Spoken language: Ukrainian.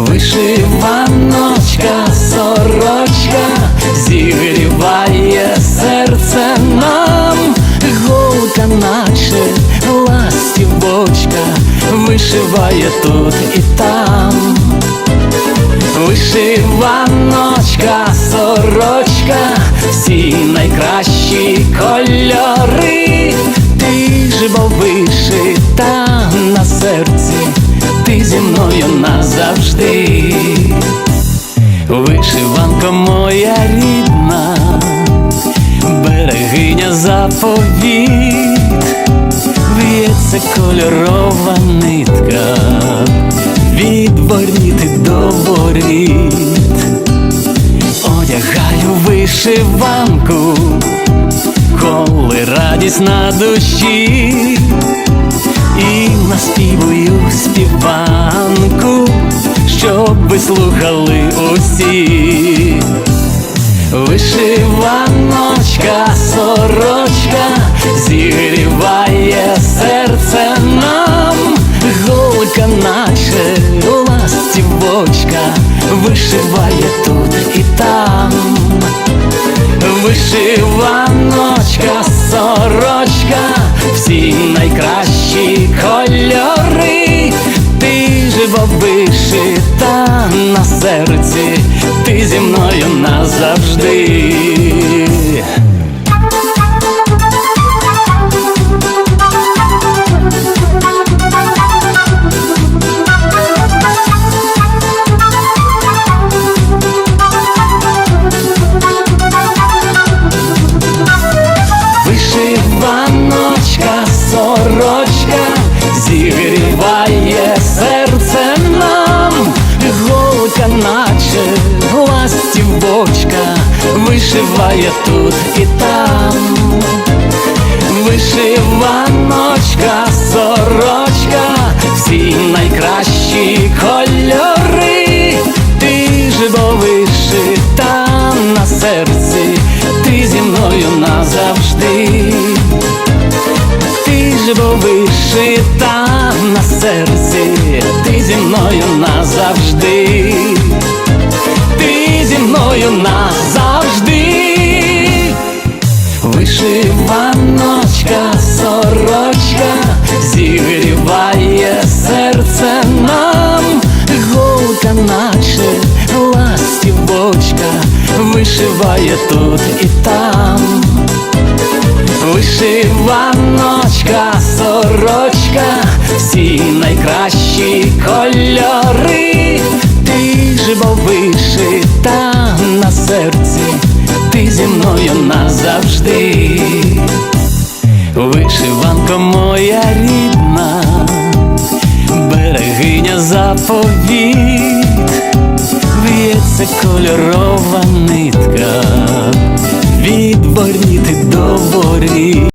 Вишиваночка, сорочка, зігріває серце нам, голка, наче ластівочка, вишиває тут і там. Вишиваночка, сорочка, всі найкращі кольори, ти ж заповіт, в'ється кольорова нитка, від борніти до боріт, одягаю вишиванку, коли радість на душі, і наспівую співанку, щоб ви слухали усі. Серце нам, голка, наче ластівочка, вишиває тут і там. Вишиваночка, сорочка, всі найкращі кольори, ти ж бо вишита на серці, ти зі мною назавжди. Голка, наче ластівочка, вишиває тут і там. Вишиваночка, сорочка, всі найкращі кольори, ти ж бо вишита на серці, ти зі мною назавжди, ти ж бо вишита на серці, зі мною назавжди, ти зі мною назавжди. Вишиваночка, сорочка, зігріває серце нам, голка, наче ластівочка, вишиває тут і там. Вишиваночка, сорочка, всі найкращі кольори, ти ж бо вишита на серці, ти зі мною назавжди. Вишиванка моя рідна, берегиня заповіт, в'ється кольорова нитка, від борніти до борі.